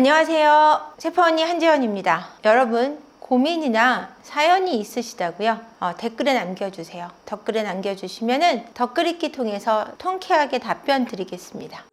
안녕하세요. 세퍼언니 한지연입니다. 여러분, 고민이나 사연이 있으시다고요? 어, 댓글에 남겨주세요. 댓글에 남겨주시면은 댓글 읽기 통해서 통쾌하게 답변 드리겠습니다.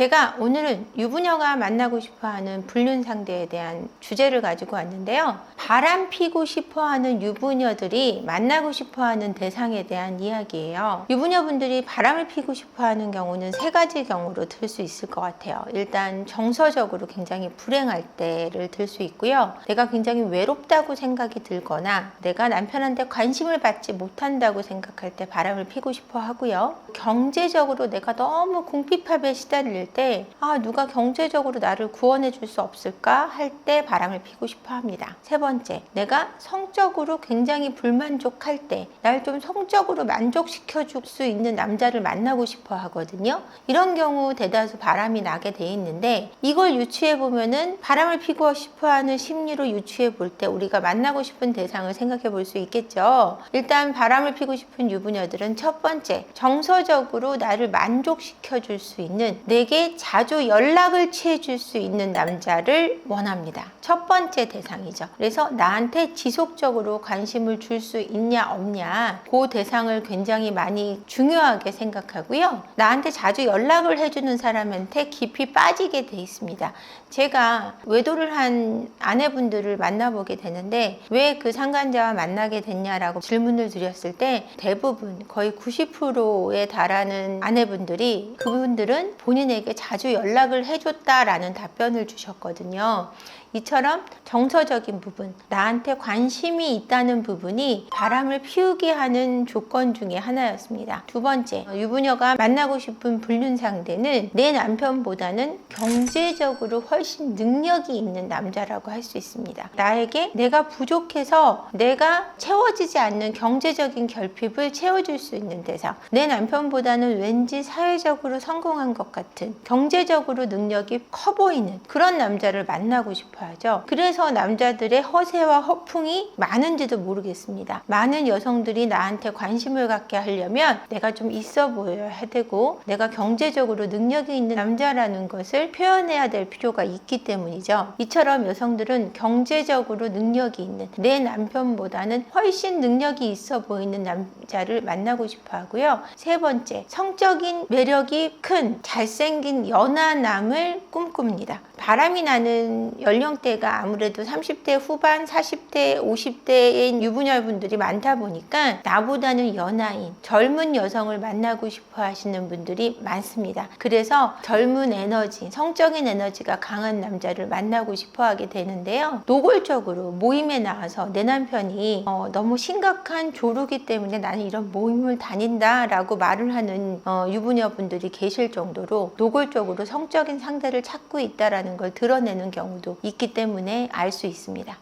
제가 오늘은 유부녀가 만나고 싶어 하는 불륜 상대에 대한 주제를 가지고 왔는데요. 바람 피고 싶어 하는 유부녀들이 만나고 싶어 하는 대상에 대한 이야기예요. 유부녀분들이 바람을 피고 싶어 하는 경우는 세 가지 경우로 들 수 있을 것 같아요. 일단 정서적으로 굉장히 불행할 때를 들 수 있고요. 내가 굉장히 외롭다고 생각이 들거나 내가 남편한테 관심을 받지 못한다고 생각할 때 바람을 피고 싶어 하고요. 경제적으로 내가 너무 궁핍함에 시달릴 때, 아, 누가 경제적으로 나를 구원해 줄 수 없을까 할 때 바람을 피고 싶어 합니다. 세 번째, 내가 성적으로 굉장히 불만족할 때, 날 좀 성적으로 만족시켜 줄 수 있는 남자를 만나고 싶어 하거든요. 이런 경우 대다수 바람이 나게 돼 있는데, 이걸 유추해 보면은 바람을 피고 싶어 하는 심리로 유추해 볼 때 우리가 만나고 싶은 대상을 생각해 볼 수 있겠죠. 일단 바람을 피고 싶은 유부녀들은 첫 번째, 정서적으로 나를 만족시켜 줄 수 있는 내게 자주 연락을 취해 줄 수 있는 남자를 원합니다. 첫 번째 대상이죠. 그래서 나한테 지속적으로 관심을 줄 수 있냐 없냐 그 대상을 굉장히 많이 중요하게 생각하고요. 나한테 자주 연락을 해주는 사람한테 깊이 빠지게 돼 있습니다. 제가 외도를 한 아내분들을 만나보게 되는데 왜 그 상간자와 만나게 됐냐라고 질문을 드렸을 때 대부분 거의 90%에 달하는 아내분들이 그분들은 본인에게 자주 연락을 해줬다라는 답변을 주셨거든요. 이처럼 정서적인 부분, 나한테 관심이 있다는 부분이 바람을 피우게 하는 조건 중에 하나였습니다. 두 번째, 유부녀가 만나고 싶은 불륜 상대는 내 남편보다는 경제적으로 훨씬 능력이 있는 남자라고 할 수 있습니다. 나에게 내가 부족해서 내가 채워지지 않는 경제적인 결핍을 채워줄 수 있는 대상. 내 남편보다는 왠지 사회적으로 성공한 것 같은 경제적으로 능력이 커 보이는 그런 남자를 만나고 싶어 하죠. 그래서 남자들의 허세와 허풍이 많은지도 모르겠습니다. 많은 여성들이 나한테 관심을 갖게 하려면 내가 좀 있어 보여야 되고 내가 경제적으로 능력이 있는 남자라는 것을 표현해야 될 필요가 있기 때문이죠. 이처럼 여성들은 경제적으로 능력이 있는 내 남편보다는 훨씬 능력이 있어 보이는 남자를 만나고 싶어 하고요. 세 번째, 성적인 매력이 큰 잘생긴 연하남을 꿈꿉니다. 바람이 나는 연령 대가 아무래도 30대 후반, 40대, 50대인 유부녀분들이 많다 보니까 나보다는 연하인, 젊은 여성을 만나고 싶어 하시는 분들이 많습니다. 그래서 젊은 에너지, 성적인 에너지가 강한 남자를 만나고 싶어 하게 되는데요. 노골적으로 모임에 나와서 내 남편이 어, 너무 심각한 조루기 때문에 나는 이런 모임을 다닌다 라고 말을 하는 어, 유부녀분들이 계실 정도로 노골적으로 성적인 상대를 찾고 있다라는 걸 드러내는 경우도 있기 때문에 알 수 있습니다.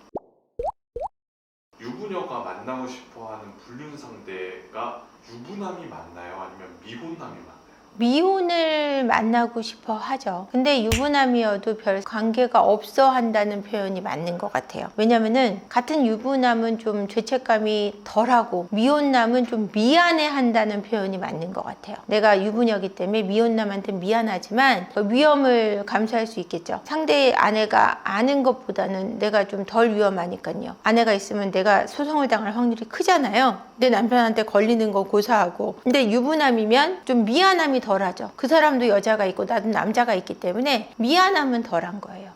유부녀가 만나고 싶어하는 불륜 상대가 유부남이 맞나요? 아니면 미혼남이 맞나요? 미혼을 만나고 싶어 하죠. 근데 유부남이어도 별 관계가 없어 한다는 표현이 맞는 것 같아요. 왜냐면은 같은 유부남은 좀 죄책감이 덜하고 미혼남은 좀 미안해 한다는 표현이 맞는 것 같아요. 내가 유부녀기 때문에 미혼남한테 미안하지만 그 위험을 감수할 수 있겠죠. 상대의 아내가 아는 것보다는 내가 좀 덜 위험하니까요. 아내가 있으면 내가 소송을 당할 확률이 크잖아요. 내 남편한테 걸리는 거 고사하고. 근데 유부남이면 좀 미안함이 덜하죠. 그 사람도 여자가 있고 나도 남자가 있기 때문에 미안함은 덜한 거예요.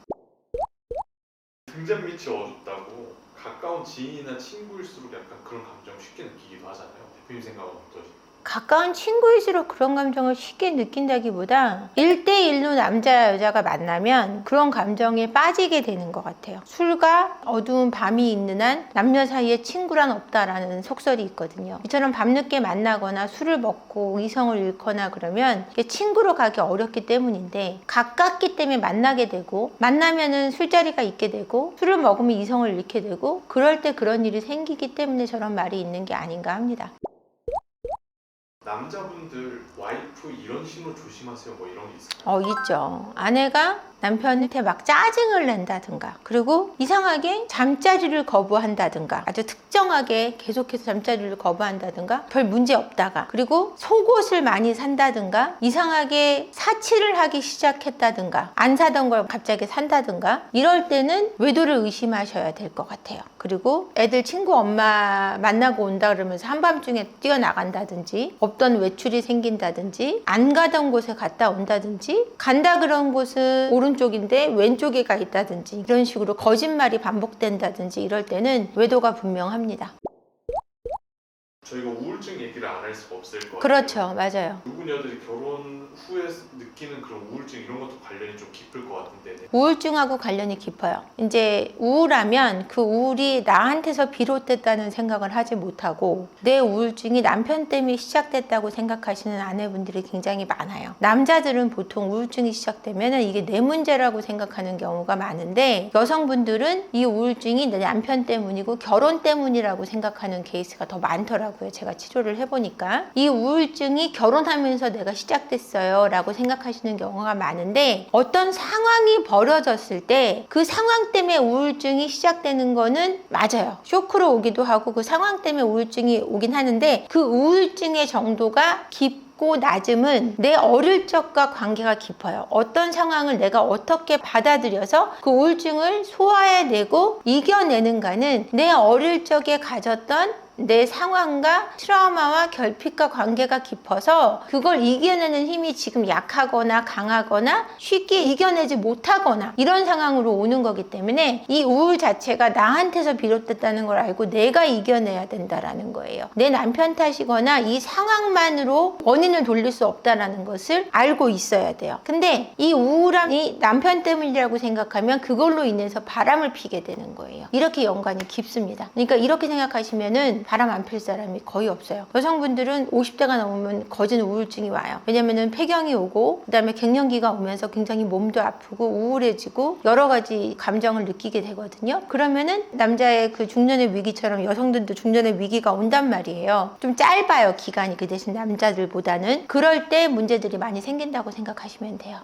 등잔 밑이 어둡다고 가까운 지인이나 친구일수록 약간 그런 감정 쉽게 느끼기도 하잖아요. 대표님 생각은 어떠세요? 가까운 친구일수록 그런 감정을 쉽게 느낀다기보다 1대1로 남자 여자가 만나면 그런 감정에 빠지게 되는 것 같아요. 술과 어두운 밤이 있는 한 남녀 사이에 친구란 없다라는 속설이 있거든요. 이처럼 밤늦게 만나거나 술을 먹고 이성을 잃거나 그러면 친구로 가기 어렵기 때문인데 가깝기 때문에 만나게 되고 만나면은 술자리가 있게 되고 술을 먹으면 이성을 잃게 되고 그럴 때 그런 일이 생기기 때문에 저런 말이 있는 게 아닌가 합니다. 남자분들 와이프 이런 신호 조심하세요 뭐 이런 게 있어요? 어, 있죠. 아내가 남편한테 막 짜증을 낸다든가, 그리고 이상하게 잠자리를 거부한다든가, 아주 특정하게 계속해서 잠자리를 거부한다든가, 별 문제 없다가, 그리고 속옷을 많이 산다든가, 이상하게 사치를 하기 시작했다든가, 안 사던 걸 갑자기 산다든가, 이럴 때는 외도를 의심하셔야 될 것 같아요. 그리고 애들 친구 엄마 만나고 온다 그러면서 한밤중에 뛰어나간다든지, 없던 외출이 생긴다든지, 안 가던 곳에 갔다 온다든지, 간다 그런 곳은 오른쪽인데 왼쪽에 가 있다든지, 이런 식으로 거짓말이 반복된다든지 이럴 때는 외도가 분명합니다. 저희가 우울증 얘기를 안 할 수가 없을 것 같아요. 그렇죠. 맞아요. 유부녀들이 결혼 후에 느끼는 그런 우울증 이런 것도 관련이 좀 깊을 것 같은데 네. 우울증하고 관련이 깊어요. 이제 우울하면 그 우울이 나한테서 비롯됐다는 생각을 하지 못하고 내 우울증이 남편 때문에 시작됐다고 생각하시는 아내분들이 굉장히 많아요. 남자들은 보통 우울증이 시작되면 이게 내 문제라고 생각하는 경우가 많은데 여성분들은 이 우울증이 내 남편 때문이고 결혼 때문이라고 생각하는 케이스가 더 많더라고요. 제가 치료를 해보니까 이 우울증이 결혼하면서 내가 시작됐어요 라고 생각하시는 경우가 많은데 어떤 상황이 벌어졌을 때 그 상황 때문에 우울증이 시작되는 거는 맞아요. 쇼크로 오기도 하고 그 상황 때문에 우울증이 오긴 하는데 그 우울증의 정도가 깊고 낮음은 내 어릴 적과 관계가 깊어요. 어떤 상황을 내가 어떻게 받아들여서 그 우울증을 소화해내고 이겨내는가는 내 어릴 적에 가졌던 내 상황과 트라우마와 결핍과 관계가 깊어서 그걸 이겨내는 힘이 지금 약하거나 강하거나 쉽게 이겨내지 못하거나 이런 상황으로 오는 거기 때문에 이 우울 자체가 나한테서 비롯됐다는 걸 알고 내가 이겨내야 된다라는 거예요. 내 남편 탓이거나 이 상황만으로 원인을 돌릴 수 없다라는 것을 알고 있어야 돼요. 근데 이 우울함이 남편 때문이라고 생각하면 그걸로 인해서 바람을 피게 되는 거예요. 이렇게 연관이 깊습니다. 그러니까 이렇게 생각하시면은 바람 안 필 사람이 거의 없어요. 여성분들은 50대가 넘으면 거진 우울증이 와요. 왜냐면은 폐경이 오고 그다음에 갱년기가 오면서 굉장히 몸도 아프고 우울해지고 여러 가지 감정을 느끼게 되거든요. 그러면은 남자의 그 중년의 위기처럼 여성들도 중년의 위기가 온단 말이에요. 좀 짧아요 기간이 그 대신 남자들보다는 그럴 때 문제들이 많이 생긴다고 생각하시면 돼요.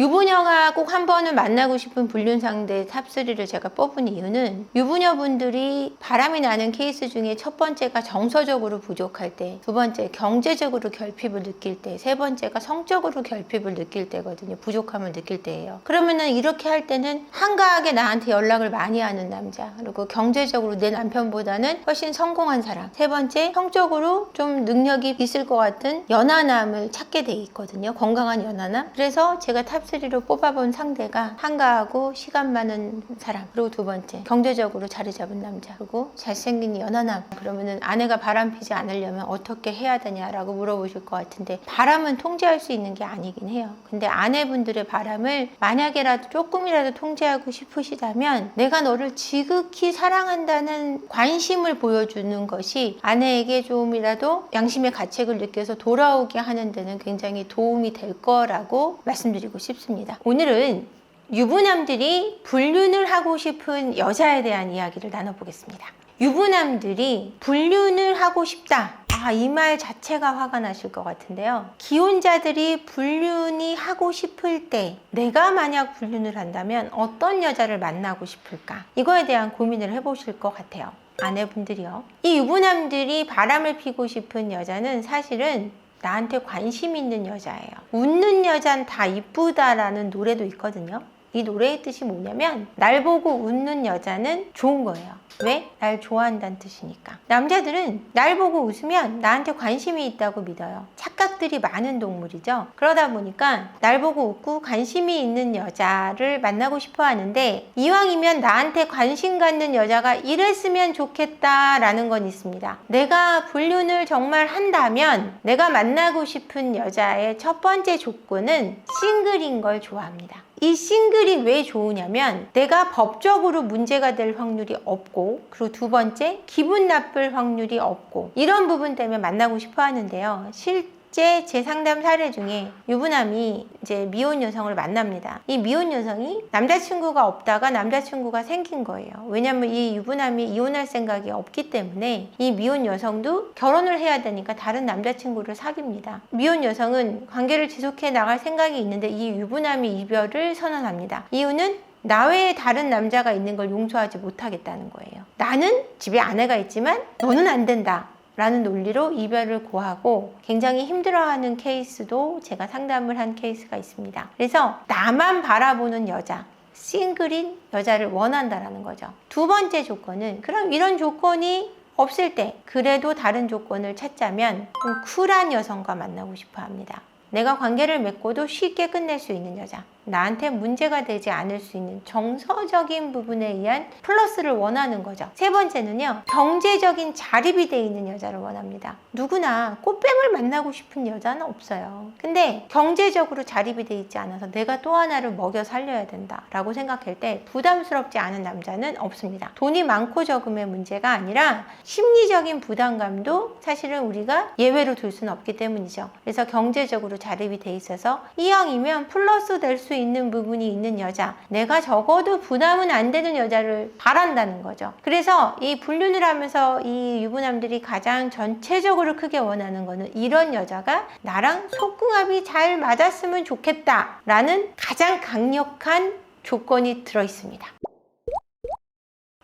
유부녀가 꼭 한 번은 만나고 싶은 불륜 상대 탑3를 제가 뽑은 이유는 유부녀분들이 바람이 나는 케이스 중에 첫 번째가 정서적으로 부족할 때, 두 번째 경제적으로 결핍을 느낄 때, 세 번째가 성적으로 결핍을 느낄 때거든요. 부족함을 느낄 때예요. 그러면은 이렇게 할 때는 한가하게 나한테 연락을 많이 하는 남자, 그리고 경제적으로 내 남편보다는 훨씬 성공한 사람, 세 번째 성적으로 좀 능력이 있을 것 같은 연하남을 찾게 돼 있거든요. 건강한 연하남. 그래서 제가 탑 3로 뽑아본 상대가 한가하고 시간 많은 사람 그리고 두 번째 경제적으로 자리 잡은 남자 그리고 잘생긴 연하남 그러면은 아내가 바람 피지 않으려면 어떻게 해야 되냐라고 물어보실 것 같은데 바람은 통제할 수 있는 게 아니긴 해요 근데 아내분들의 바람을 만약에라도 조금이라도 통제하고 싶으시다면 내가 너를 지극히 사랑한다는 관심을 보여주는 것이 아내에게 조금이라도 양심의 가책을 느껴서 돌아오게 하는 데는 굉장히 도움이 될 거라고 말씀드리고 싶습니다. 오늘은 유부남들이 불륜을 하고 싶은 여자에 대한 이야기를 나눠보겠습니다. 유부남들이 불륜을 하고 싶다. 아, 이 말 자체가 화가 나실 것 같은데요. 기혼자들이 불륜이 하고 싶을 때 내가 만약 불륜을 한다면 어떤 여자를 만나고 싶을까? 이거에 대한 고민을 해보실 것 같아요. 아내분들이요. 이 유부남들이 바람을 피고 싶은 여자는 사실은 나한테 관심 있는 여자예요. 웃는 여잔 다 이쁘다라는 노래도 있거든요. 이 노래의 뜻이 뭐냐면 날 보고 웃는 여자는 좋은 거예요. 왜? 날 좋아한다는 뜻이니까. 남자들은 날 보고 웃으면 나한테 관심이 있다고 믿어요. 착각들이 많은 동물이죠. 그러다 보니까 날 보고 웃고 관심이 있는 여자를 만나고 싶어 하는데 이왕이면 나한테 관심 갖는 여자가 이랬으면 좋겠다라는 건 있습니다. 내가 불륜을 정말 한다면 내가 만나고 싶은 여자의 첫 번째 조건은 싱글인 걸 좋아합니다. 이 싱글이 왜 좋으냐면 내가 법적으로 문제가 될 확률이 없고 그리고 두 번째 기분 나쁠 확률이 없고 이런 부분 때문에 만나고 싶어 하는데요. 실 실제 제 상담 사례 중에 유부남이 이제 미혼 여성을 만납니다. 이 미혼 여성이 남자친구가 없다가 남자친구가 생긴 거예요. 왜냐면 이 유부남이 이혼할 생각이 없기 때문에 이 미혼 여성도 결혼을 해야 되니까 다른 남자친구를 사깁니다. 미혼 여성은 관계를 지속해 나갈 생각이 있는데 이 유부남이 이별을 선언합니다. 이유는 나 외에 다른 남자가 있는 걸 용서하지 못하겠다는 거예요. 나는 집에 아내가 있지만 너는 안 된다. 라는 논리로 이별을 고하고 굉장히 힘들어하는 케이스도 제가 상담을 한 케이스가 있습니다. 그래서 나만 바라보는 여자, 싱글인 여자를 원한다라는 거죠. 두 번째 조건은 그럼 이런 조건이 없을 때 그래도 다른 조건을 찾자면 좀 쿨한 여성과 만나고 싶어 합니다. 내가 관계를 맺고도 쉽게 끝낼 수 있는 여자. 나한테 문제가 되지 않을 수 있는 정서적인 부분에 의한 플러스를 원하는 거죠. 세 번째는요, 경제적인 자립이 돼 있는 여자를 원합니다. 누구나 꽃뱀을 만나고 싶은 여자는 없어요. 근데 경제적으로 자립이 돼 있지 않아서 내가 또 하나를 먹여 살려야 된다라고 생각할 때 부담스럽지 않은 남자는 없습니다. 돈이 많고 적음의 문제가 아니라 심리적인 부담감도 사실은 우리가 예외로 둘 수는 없기 때문이죠. 그래서 경제적으로 자립이 돼 있어서 이왕이면 플러스 될 수 있는 부분이 있는 여자, 내가 적어도 부담은 안 되는 여자를 바란다는 거죠. 그래서 이 분류를 하면서 이 유부남들이 가장 전체적으로 크게 원하는 거는 이런 여자가 나랑 속궁합이 잘 맞았으면 좋겠다라는 가장 강력한 조건이 들어 있습니다.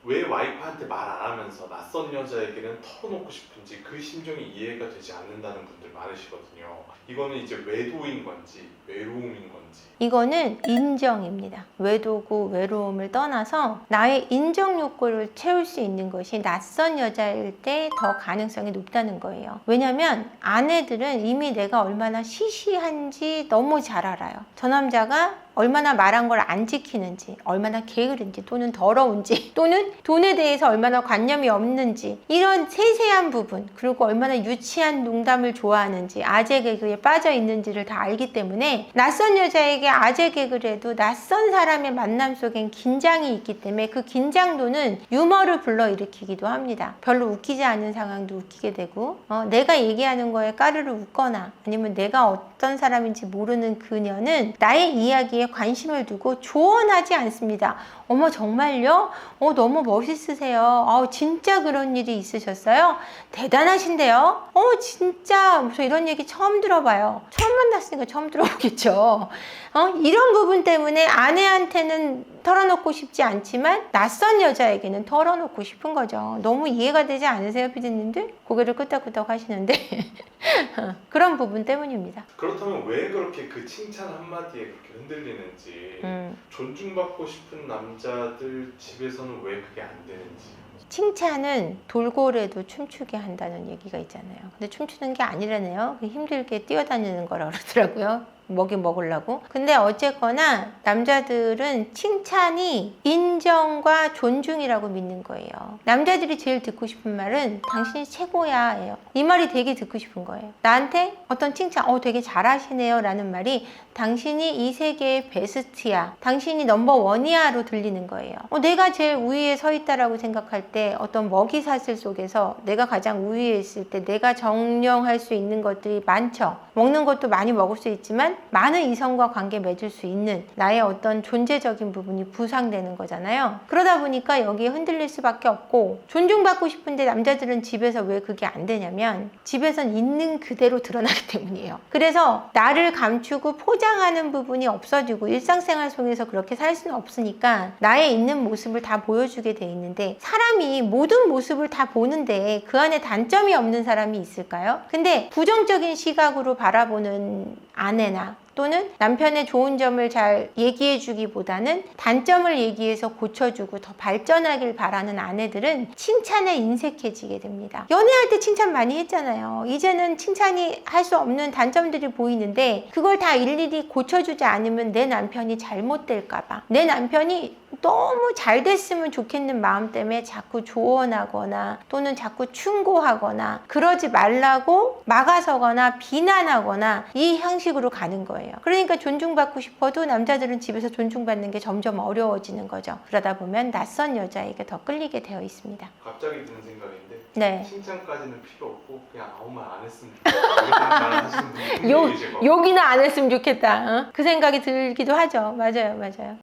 왜 와이프한테 말 안 하면서 낯선 여자에게는 털어놓고 싶은지 그 심정이 이해가 되지 않는다는 분들 많으시거든요. 이거는 이제 외도인 건지 외로움인 건지 이거는 인정입니다. 외도고 외로움을 떠나서 나의 인정 욕구를 채울 수 있는 것이 낯선 여자일 때 더 가능성이 높다는 거예요. 왜냐면 아내들은 이미 내가 얼마나 시시한지 너무 잘 알아요. 저 남자가 얼마나 말한 걸 안 지키는지, 얼마나 게으른지, 또는 더러운지, 또는 돈에 대해서 얼마나 관념이 없는지, 이런 세세한 부분, 그리고 얼마나 유치한 농담을 좋아하는지, 아재 개그에 빠져 있는지를 다 알기 때문에 낯선 여자에게 아재 개그를 해도 낯선 사람의 만남 속엔 긴장이 있기 때문에 그 긴장도는 유머를 불러일으키기도 합니다. 별로 웃기지 않은 상황도 웃기게 되고, 어, 내가 얘기하는 거에 까르르 웃거나, 아니면 내가 어떤 사람인지 모르는 그녀는 나의 이야기에 관심을 두고 조언하지 않습니다. 어머 정말요? 어 너무 멋있으세요. 아 진짜 그런 일이 있으셨어요? 대단하신데요? 어 진짜 무슨 이런 얘기 처음 들어봐요. 처음 만났으니까 처음 들어보겠죠. 어 이런 부분 때문에 아내한테는 털어놓고 싶지 않지만 낯선 여자에게는 털어놓고 싶은 거죠. 너무 이해가 되지 않으세요, 피디님들? 고개를 끄덕끄덕 하시는데 그런 부분 때문입니다. 그렇다면 왜 그렇게 그 칭찬 한마디에 그렇게 흔들리는지 음. 존중받고 싶은 남자 들 집에서는 왜 그게 안 되는지 칭찬은 돌고래도 춤추게 한다는 얘기가 있잖아요. 근데 춤추는 게 아니라네요. 그 힘들게 뛰어다니는 거라 그러더라고요. 먹이 먹으려고. 근데 어쨌거나 남자들은 칭찬이 인정과 존중이라고 믿는 거예요. 남자들이 제일 듣고 싶은 말은 당신이 최고야 예요. 이 말이 되게 듣고 싶은 거예요. 나한테 어떤 칭찬, 어, 되게 잘하시네요 라는 말이 당신이 이 세계의 베스트야. 당신이 넘버원이야로 들리는 거예요. 어, 내가 제일 우위에 서 있다라고 생각할 때 어떤 먹이 사슬 속에서 내가 가장 우위에 있을 때 내가 정령할 수 있는 것들이 많죠. 먹는 것도 많이 먹을 수 있지만 많은 이성과 관계 맺을 수 있는 나의 어떤 존재적인 부분이 부상되는 거잖아요. 그러다 보니까 여기에 흔들릴 수밖에 없고 존중받고 싶은데 남자들은 집에서 왜 그게 안 되냐면 집에선 있는 그대로 드러나기 때문이에요. 그래서 나를 감추고 포장하는 부분이 없어지고 일상생활 속에서 그렇게 살 수는 없으니까 나의 있는 모습을 다 보여주게 돼 있는데 사람이 모든 모습을 다 보는데 그 안에 단점이 없는 사람이 있을까요? 근데 부정적인 시각으로 바라보는 아내나 또는 남편의 좋은 점을 잘 얘기해 주기보다는 단점을 얘기해서 고쳐주고 더 발전하길 바라는 아내들은 칭찬에 인색해지게 됩니다. 연애할 때 칭찬 많이 했잖아요. 이제는 칭찬이 할 수 없는 단점들이 보이는데 그걸 다 일일이 고쳐주지 않으면 내 남편이 잘못될까봐 내 남편이 너무 잘 됐으면 좋겠는 마음 때문에 자꾸 조언하거나 또는 자꾸 충고하거나 그러지 말라고 막아서거나 비난하거나 이 형식으로 가는 거예요. 그러니까 존중받고 싶어도 남자들은 집에서 존중받는 게 점점 어려워지는 거죠. 그러다 보면 낯선 여자에게 더 끌리게 되어 있습니다. 갑자기 드는 생각인데 네. 칭찬까지는 필요 없고 그냥 아무 말 안 했으면 좋겠다 욕, 거예요. 욕이나 안 했으면 좋겠다. 어? 그 생각이 들기도 하죠. 맞아요, 맞아요.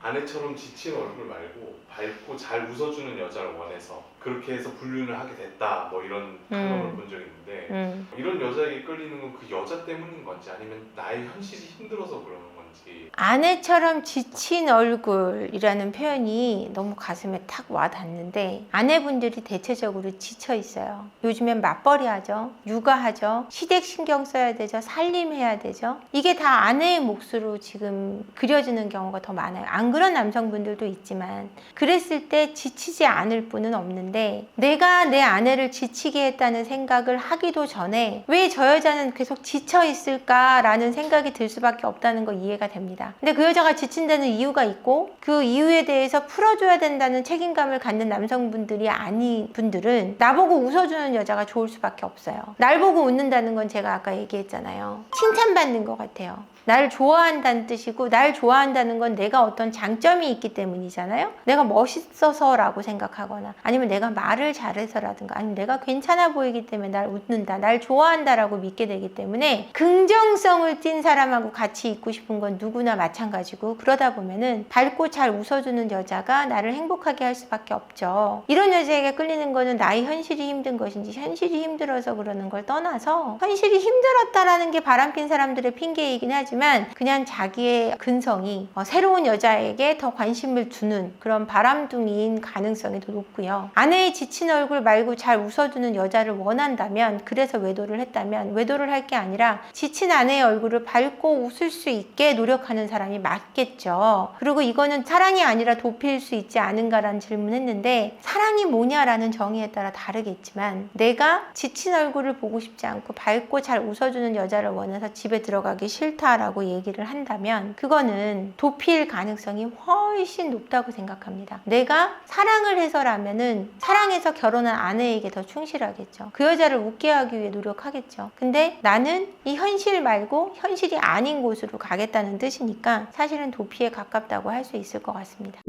아내처럼 지친 얼굴 말고 밝고 잘 웃어주는 여자를 원해서 그렇게 해서 불륜을 하게 됐다 뭐 이런 칼럼을 본 적이 있는데 음. 이런 여자에게 끌리는 건 그 여자 때문인 건지 아니면 나의 현실이 힘들어서 그러는 건지 아내처럼 지친 얼굴이라는 표현이 너무 가슴에 탁 와닿는데 아내분들이 대체적으로 지쳐 있어요. 요즘엔 맞벌이 하죠. 육아하죠. 시댁 신경 써야 되죠. 살림해야 되죠. 이게 다 아내의 몫으로 지금 그려지는 경우가 더 많아요. 안 그런 남성분들도 있지만 그랬을 때 지치지 않을 분은 없는데 내가 내 아내를 지치게 했다는 생각을 하기도 전에 왜 저 여자는 계속 지쳐 있을까라는 생각이 들 수밖에 없다는 거 이해가 됩니다. 근데 그 여자가 지친다는 이유가 있고 그 이유에 대해서 풀어줘야 된다는 책임감을 갖는 남성분들이 아닌 분들은 나보고 웃어주는 여자가 좋을 수밖에 없어요. 날 보고 웃는다는 건 제가 아까 얘기했잖아요. 칭찬받는 것 같아요. 나를 좋아한다는 뜻이고 날 좋아한다는 건 내가 어떤 장점이 있기 때문이잖아요. 내가 멋있어서라고 생각하거나 아니면 내가 말을 잘해서라든가 아니면 내가 괜찮아 보이기 때문에 날 웃는다, 날 좋아한다라고 믿게 되기 때문에 긍정성을 띤 사람하고 같이 있고 싶은 건 누구나 마찬가지고 그러다 보면은 밝고 잘 웃어주는 여자가 나를 행복하게 할 수밖에 없죠. 이런 여자에게 끌리는 거는 나의 현실이 힘든 것인지 현실이 힘들어서 그러는 걸 떠나서 현실이 힘들었다라는 게 바람핀 사람들의 핑계이긴 하지만 그냥 자기의 근성이 어, 새로운 여자에게 더 관심을 두는 그런 바람둥이인 가능성이 더 높고요. 아내의 지친 얼굴 말고 잘 웃어주는 여자를 원한다면 그래서 외도를 했다면 외도를 할 게 아니라 지친 아내의 얼굴을 밝고 웃을 수 있게 노력하는 사람이 맞겠죠. 그리고 이거는 사랑이 아니라 도피일 수 있지 않은가라는 질문했는데 사랑이 뭐냐라는 정의에 따라 다르겠지만 내가 지친 얼굴을 보고 싶지 않고 밝고 잘 웃어주는 여자를 원해서 집에 들어가기 싫다라고 얘기를 한다면 그거는 도피일 가능성이 훨씬 높다고 생각합니다. 내가 사랑을 해서라면은 사랑해서 결혼한 아내에게 더 충실하겠죠. 그 여자를 웃게 하기 위해 노력하겠죠. 근데 나는 이 현실 말고 현실이 아닌 곳으로 가겠다는 뜻이니까 사실은 도피에 가깝다고 할 수 있을 것 같습니다.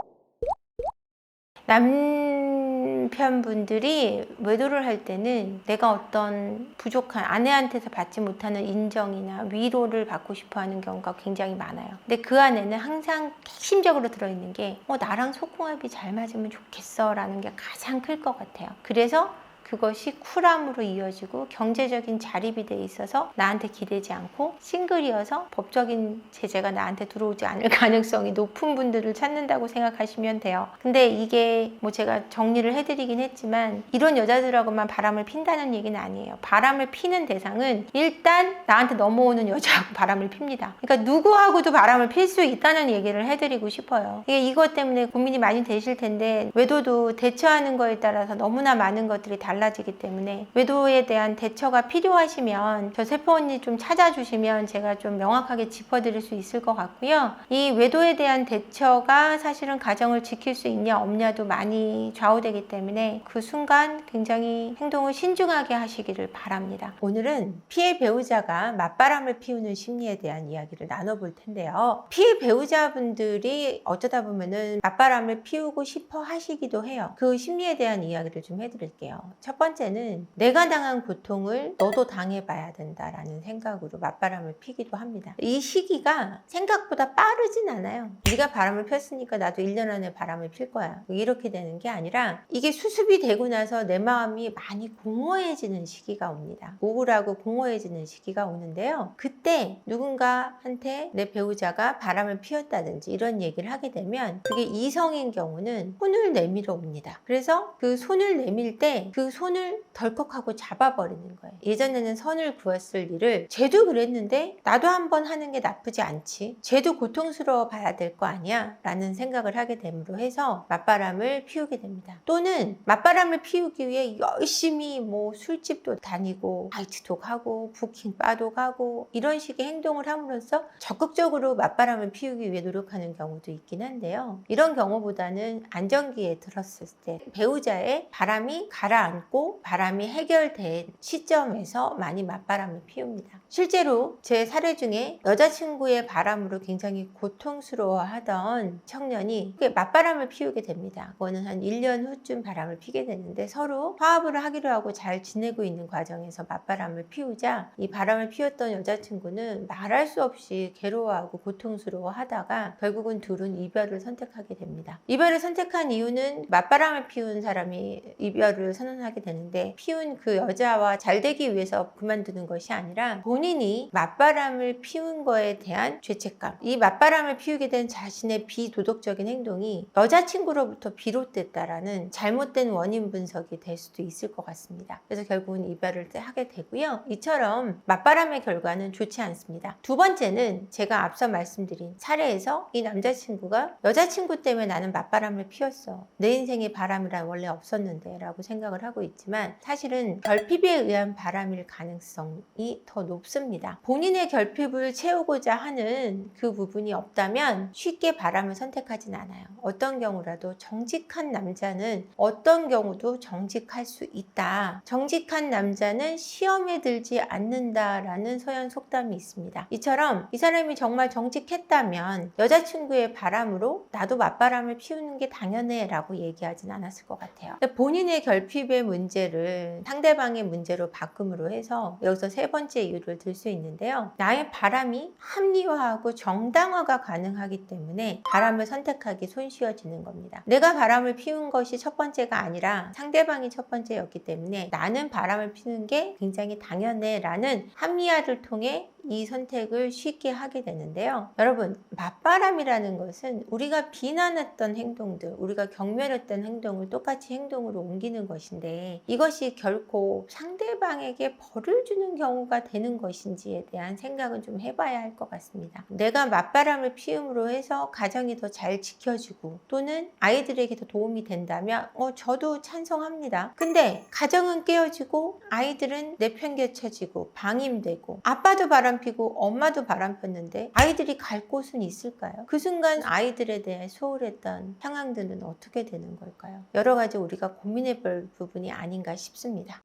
남편분들이 외도를 할 때는 내가 어떤 부족한 아내한테서 받지 못하는 인정이나 위로를 받고 싶어 하는 경우가 굉장히 많아요. 근데 그 안에는 항상 핵심적으로 들어있는 게, 어, 나랑 소궁합이 잘 맞으면 좋겠어. 라는 게 가장 클 것 같아요. 그래서 그것이 쿨함으로 이어지고 경제적인 자립이 돼 있어서 나한테 기대지 않고 싱글이어서 법적인 제재가 나한테 들어오지 않을 가능성이 높은 분들을 찾는다고 생각하시면 돼요. 근데 이게 뭐 제가 정리를 해드리긴 했지만 이런 여자들하고만 바람을 핀다는 얘기는 아니에요. 바람을 피는 대상은 일단 나한테 넘어오는 여자하고 바람을 핍니다. 그러니까 누구하고도 바람을 필 수 있다는 얘기를 해드리고 싶어요. 이게 이것 때문에 고민이 많이 되실 텐데 외도도 대처하는 거에 따라서 너무나 많은 것들이 달라 지기 때문에 외도에 대한 대처가 필요하시면 저 세포 언니 좀 찾아주시면 제가 좀 명확하게 짚어드릴 수 있을 것 같고요. 이 외도에 대한 대처가 사실은 가정을 지킬 수 있냐 없냐도 많이 좌우되기 때문에 그 순간 굉장히 행동을 신중하게 하시기를 바랍니다. 오늘은 피해 배우자가 맞바람을 피우는 심리에 대한 이야기를 나눠볼 텐데요. 피해 배우자분들이 어쩌다 보면은 맞바람을 피우고 싶어 하시기도 해요. 그 심리에 대한 이야기를 좀 해드릴게요. 첫 번째는 내가 당한 고통을 너도 당해봐야 된다라는 생각으로 맞바람을 피기도 합니다. 이 시기가 생각보다 빠르진 않아요. 네가 바람을 폈으니까 나도 1년 안에 바람을 필 거야. 이렇게 되는 게 아니라 이게 수습이 되고 나서 내 마음이 많이 공허해지는 시기가 옵니다. 우울하고 공허해지는 시기가 오는데요. 그때 누군가한테 내 배우자가 바람을 피웠다든지 이런 얘기를 하게 되면 그게 이성인 경우는 손을 내밀어 옵니다. 그래서 그 손을 내밀 때그 손을 덜컥하고 잡아버리는 거예요. 예전에는 선을 그었을 일을 쟤도 그랬는데 나도 한번 하는 게 나쁘지 않지. 쟤도 고통스러워 봐야 될 거 아니야? 라는 생각을 하게 됨으로 해서 맞바람을 피우게 됩니다. 또는 맞바람을 피우기 위해 열심히 뭐 술집도 다니고 나이트도 가고 부킹 바도 가고 이런 식의 행동을 함으로써 적극적으로 맞바람을 피우기 위해 노력하는 경우도 있긴 한데요. 이런 경우보다는 안정기에 들었을 때 배우자의 바람이 가라앉고 낫고 바람이 해결된 시점에서 많이 맞바람을 피웁니다. 실제로 제 사례 중에 여자친구의 바람으로 굉장히 고통스러워하던 청년이 맞바람을 피우게 됩니다. 그거는 한 1년 후쯤 바람을 피게 되는데 서로 화합을 하기로 하고 잘 지내고 있는 과정에서 맞바람을 피우자 이 바람을 피웠던 여자친구는 말할 수 없이 괴로워하고 고통스러워 하다가 결국은 둘은 이별을 선택하게 됩니다. 이별을 선택한 이유는 맞바람을 피운 사람이 이별을 선언하게 되는데 피운 그 여자와 잘 되기 위해서 그만두는 것이 아니라 본인이 맞바람을 피운 거에 대한 죄책감 이 맞바람을 피우게 된 자신의 비도덕적인 행동이 여자친구로부터 비롯됐다라는 잘못된 원인 분석이 될 수도 있을 것 같습니다. 그래서 결국은 이별을 하게 되고요. 이처럼 맞바람의 결과는 좋지 않습니다. 두 번째는 제가 앞서 말씀드린 사례에서 이 남자친구가 여자친구 때문에 나는 맞바람을 피웠어. 내 인생에 바람이란 원래 없었는데 라고 생각을 하고 있지만 사실은 결핍에 의한 바람일 가능성이 더 높습니다. 본인의 결핍을 채우고자 하는 그 부분이 없다면 쉽게 바람을 선택하진 않아요. 어떤 경우라도 정직한 남자는 어떤 경우도 정직할 수 있다. 정직한 남자는 시험에 들지 않는다라는 서양 속담이 있습니다. 이처럼 이 사람이 정말 정직했다면 여자친구의 바람으로 나도 맞바람을 피우는 게 당연해 라고 얘기하진 않았을 것 같아요. 본인의 결핍의 문제 를 상대방의 문제로 바꿈으로 해서 여기서 세 번째 이유를 들 수 있는데요. 나의 바람이 합리화하고 정당화가 가능하기 때문에 바람을 선택하기 손쉬워지는 겁니다. 내가 바람을 피운 것이 첫 번째가 아니라 상대방이 첫 번째였기 때문에 나는 바람을 피는 게 굉장히 당연해 라는 합리화를 통해 이 선택을 쉽게 하게 되는데요. 여러분, 맞바람이라는 것은 우리가 비난했던 행동들, 우리가 경멸했던 행동을 똑같이 행동으로 옮기는 것인데 이것이 결코 상대방에게 벌을 주는 경우가 되는 것인지에 대한 생각은 좀 해봐야 할 것 같습니다. 내가 맞바람을 피움으로 해서 가정이 더 잘 지켜지고 또는 아이들에게 더 도움이 된다면 어, 저도 찬성합니다. 근데 가정은 깨어지고 아이들은 내팽개쳐지고 방임되고 아빠도 바람 피고 엄마도 바람 폈는데 아이들이 갈 곳은 있을까요? 그 순간 아이들에 대해 소홀했던 상황들은 어떻게 되는 걸까요? 여러 가지 우리가 고민해 볼 부분이 아닌가 싶습니다.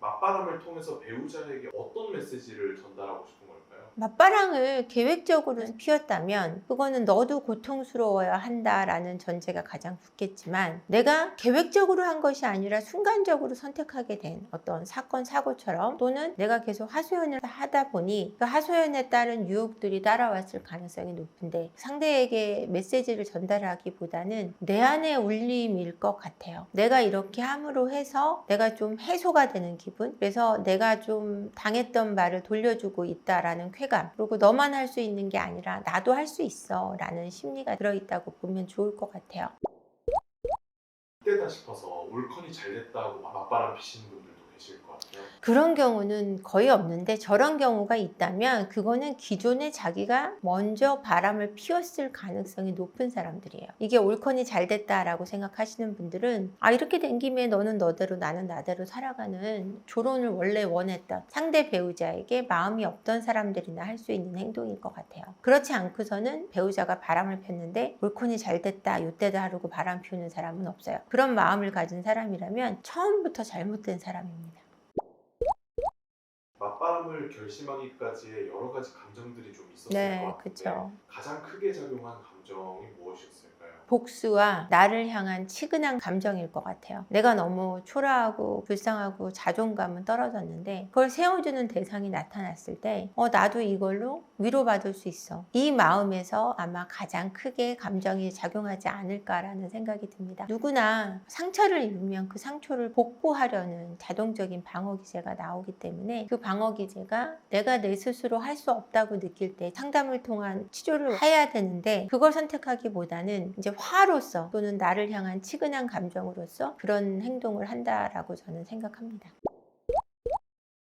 맞바람을 통해서 배우자에게 어떤 메시지를 전달하고 싶은 걸까요? 맞바람을 계획적으로 피웠다면 그거는 너도 고통스러워야 한다라는 전제가 가장 붙겠지만 내가 계획적으로 한 것이 아니라 순간적으로 선택하게 된 어떤 사건 사고처럼 또는 내가 계속 하소연을 하다 보니 그 하소연에 따른 유혹들이 따라왔을 가능성이 높은데 상대에게 메시지를 전달하기보다는 내 안의 울림일 것 같아요. 내가 이렇게 함으로 해서 내가 좀 해소가 되는 기분 그래서 내가 좀 당했던 말을 돌려주고 있다라는 쾌감 그리고 너만 할 수 있는 게 아니라 나도 할 수 있어 라는 심리가 들어있다고 보면 좋을 것 같아요. 이때다 싶어서 올컨이 잘 됐다고 맞바람 피시는 분들도 계실 것 같아요. 그런 경우는 거의 없는데 저런 경우가 있다면 그거는 기존에 자기가 먼저 바람을 피웠을 가능성이 높은 사람들이에요. 이게 올컨이 잘 됐다라고 생각하시는 분들은 아 이렇게 된 김에 너는 너대로 나는 나대로 살아가는 조론을 원래 원했던 상대 배우자에게 마음이 없던 사람들이나 할 수 있는 행동일 것 같아요. 그렇지 않고서는 배우자가 바람을 폈는데 올컨이 잘 됐다 요때다 하루고 바람 피우는 사람은 없어요. 그런 마음을 가진 사람이라면 처음부터 잘못된 사람입니다. 맞바람을 결심하기까지의 여러 가지 감정들이 좀 있었을 네, 것 같은데 그쵸. 가장 크게 작용한 감정이 무엇이었을까요? 복수와 나를 향한 치근한 감정일 것 같아요. 내가 너무 초라하고 불쌍하고 자존감은 떨어졌는데 그걸 세워주는 대상이 나타났을 때 어, 나도 이걸로 위로받을 수 있어. 이 마음에서 아마 가장 크게 감정이 작용하지 않을까라는 생각이 듭니다. 누구나 상처를 입으면 그 상처를 복구하려는 자동적인 방어 기제가 나오기 때문에 그 방어 기제가 내가 내 스스로 할 수 없다고 느낄 때 상담을 통한 치료를 해야 되는데 그걸 선택하기보다는 이제 화로서 또는 나를 향한 치근한 감정으로서 그런 행동을 한다라고 저는 생각합니다.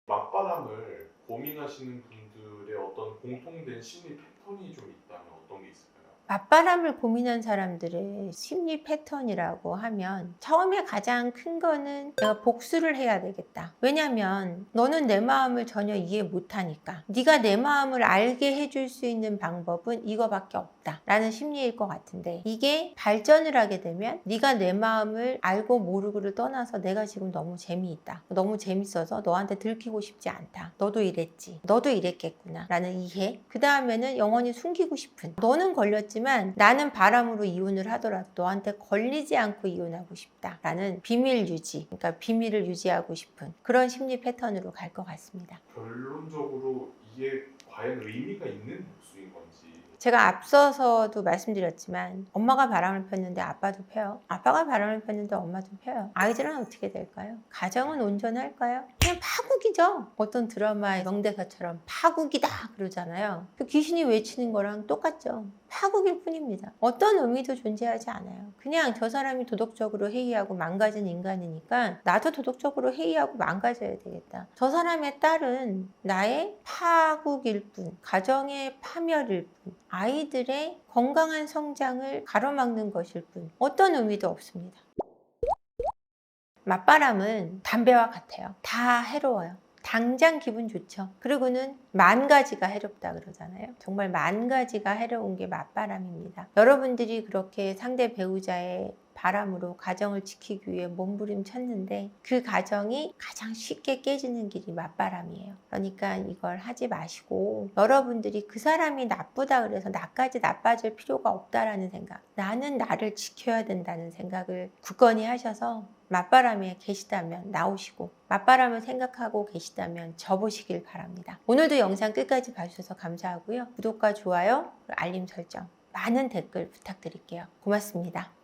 맞바람을 고민하시는 분들의 어떤 공통된 심리 패턴이 좀 있다면 어떤 게 있을까요? 맞바람을 고민한 사람들의 심리 패턴이라고 하면 처음에 가장 큰 거는 내가 복수를 해야 되겠다. 왜냐면 너는 내 마음을 전혀 이해 못하니까. 네가 내 마음을 알게 해줄 수 있는 방법은 이거밖에 없다. 라는 심리일 것 같은데 이게 발전을 하게 되면 네가 내 마음을 알고 모르고를 떠나서 내가 지금 너무 재미있다. 너무 재밌어서 너한테 들키고 싶지 않다. 너도 이랬지. 너도 이랬겠구나. 라는 이해. 그 다음에는 영원히 숨기고 싶은. 너는 걸렸지만 나는 바람으로 이혼을 하더라도 너한테 걸리지 않고 이혼하고 싶다. 라는 비밀 유지. 그러니까 비밀을 유지하고 싶은 그런 심리 패턴으로 갈 것 같습니다. 결론적으로 이게 과연 의미가 있는 복수인 건지 제가 앞서서도 말씀드렸지만 엄마가 바람을 폈는데 아빠도 펴요. 아빠가 바람을 폈는데 엄마도 펴요. 아이들은 어떻게 될까요? 가정은 온전할까요? 그냥 파국이죠. 어떤 드라마의 명대사처럼 파국이다 그러잖아요. 그 귀신이 외치는 거랑 똑같죠. 파국일 뿐입니다. 어떤 의미도 존재하지 않아요. 그냥 저 사람이 도덕적으로 해이하고 망가진 인간이니까 나도 도덕적으로 해이하고 망가져야 되겠다. 저 사람의 딸은 나의 파국일 뿐, 가정의 파멸일 뿐, 아이들의 건강한 성장을 가로막는 것일 뿐, 어떤 의미도 없습니다. 맞바람은 담배와 같아요. 다 해로워요. 당장 기분 좋죠. 그리고는 만 가지가 해롭다 그러잖아요. 정말 만 가지가 해로운 게 맞바람입니다. 여러분들이 그렇게 상대 배우자의 바람으로 가정을 지키기 위해 몸부림쳤는데 그 가정이 가장 쉽게 깨지는 길이 맞바람이에요. 그러니까 이걸 하지 마시고 여러분들이 그 사람이 나쁘다 그래서 나까지 나빠질 필요가 없다라는 생각, 나는 나를 지켜야 된다는 생각을 굳건히 하셔서 맞바람에 계시다면 나오시고 맞바람을 생각하고 계시다면 접으시길 바랍니다. 오늘도 영상 끝까지 봐주셔서 감사하고요. 구독과 좋아요, 알림 설정, 많은 댓글 부탁드릴게요. 고맙습니다.